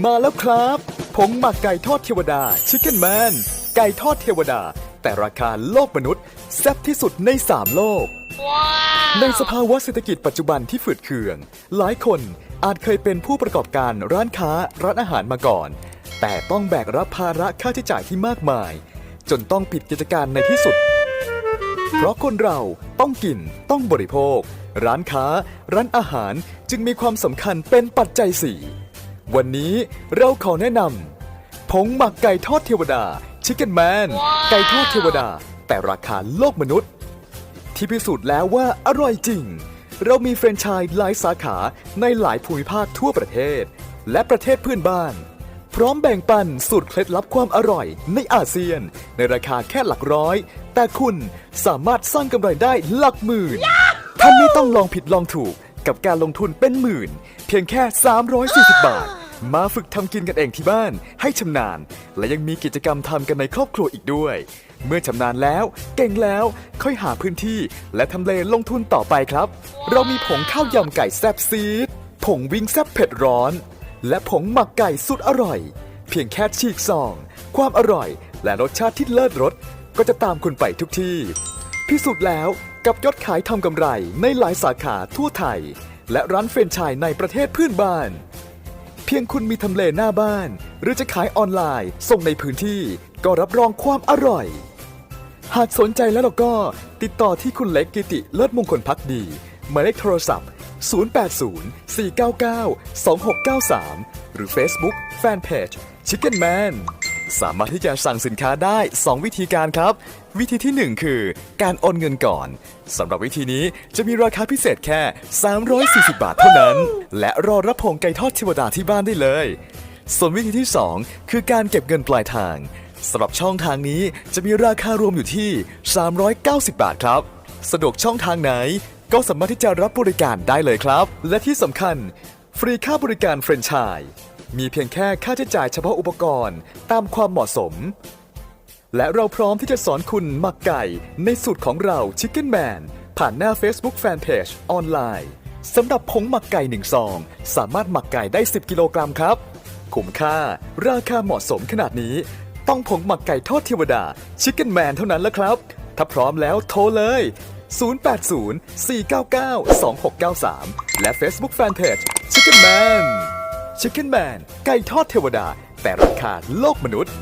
มาแล้วครับผงหมักไก่ทอดเทวดาชิคเก้นแมนไก่ทอดเทวดา แต่ราคาโลกมนุษย์แซ่บที่สุดใน 3 โลก ในสภาวะเศรษฐกิจปัจจุบันที่ฝืดเคือง หลายคนอาจเคยเป็นผู้ประกอบการร้านค้าร้านอาหารมาก่อน แต่ต้องแบกรับภาระค่าใช้จ่ายที่มากมาย จนต้องปิดกิจการในที่สุด เพราะคนเราต้องกินต้องบริโภค ร้านค้า ร้านอาหารจึงมีความสำคัญเป็นปัจจัยสี่ วันนี้เราขอแนะนำผงหมักไก่ทอดเทวดาชิคเก้นแมนไก่ทอดเทวดา แต่ราคาโลกมนุษย์ ที่พิสูจน์แล้วว่าอร่อยจริง เรามีแฟรนไชส์หลายสาขาในหลายภูมิภาคทั่วประเทศ และประเทศเพื่อนบ้าน พร้อมแบ่งปันสูตรเคล็ดลับความอร่อยในอาเซียน ในราคาแค่หลักร้อย แต่คุณสามารถสร้างกำไรได้หลักหมื่นท่านไม่ต้องลองผิดลองถูกกับการลงทุนเป็นหมื่น เพียงแค่ 340 บาท มาฝึกทำกินกันเองที่บ้าน ให้ชำนาญ และยังมีกิจกรรมทำกันในครอบครัวอีกด้วย เมื่อชำนาญแล้ว เก่งแล้วค่อยหาพื้นที่ และทำเลลงทุนต่อไปครับ เรามีผงข้าวยำไก่แซบซีด ผงวิงแซบเผ็ดร้อน และผงหมักไก่สุดอร่อย เพียงแค่ฉีกซอง ความอร่อย และรสชาติที่เลิศรสก็จะตามคุณไปทุกที่ พิสูจน์แล้วกับยอดขายทำกำไรในหลายสาขาทั่วไทย และร้านเฟรนไชส์ในประเทศเพื่อนบ้าน เพียงคุณมีทำเลหน้าบ้าน หรือจะขายออนไลน์ ส่งในพื้นที่ก็รับรองความอร่อย หากสนใจแล้วเราก็ติดต่อที่คุณเล็กกิติเลิศมงคลพักดีหมายเลขโทรศัพท์ 080-499-2693 หรือ Facebook Fanpage Chicken Man สามารถที่จะสั่งสินค้าได้ 2 วิธีการครับ วิธีที่ 1 คือ การโอนเงินก่อนสำหรับวิธีนี้จะมีราคาพิเศษแค่ 340 บาทเท่านั้น และรอรับผงไก่ทอดเทวดาที่บ้านได้เลย ส่วนวิธีที่ 2 คือการเก็บเงินปลายทางสำหรับช่องทางนี้จะมีราคารวมอยู่ที่ 390 บาทครับ สะดวกช่องทางไหน ก็สามารถที่จะรับบริการได้เลยครับ และที่สำคัญ ฟรีค่าบริการเฟรนไชส์ มีเพียงแค่ค่าใช้จ่ายเฉพาะอุปกรณ์ตามความเหมาะสม และเราพร้อมที่จะสอนคุณหมักไก่ในสูตรของเรา Chicken Man ผ่านหน้า Facebook Fanpage ออนไลน์สำหรับผงหมักไก่หนึ่งซอง สามารถหมักไก่ได้ 10 กิโลกรัมครับ คุ้มค่า ราคาเหมาะสมขนาดนี้ ต้องผงหมักไก่ทอดเทวดา Chicken Man เท่านั้นและครับ ถ้าพร้อมแล้วโทรเลย 080-499-2693 และ Facebook Fanpage Chicken Man Chicken Man ไก่ทอดเทวดา แต่ราคาโลกมนุษย์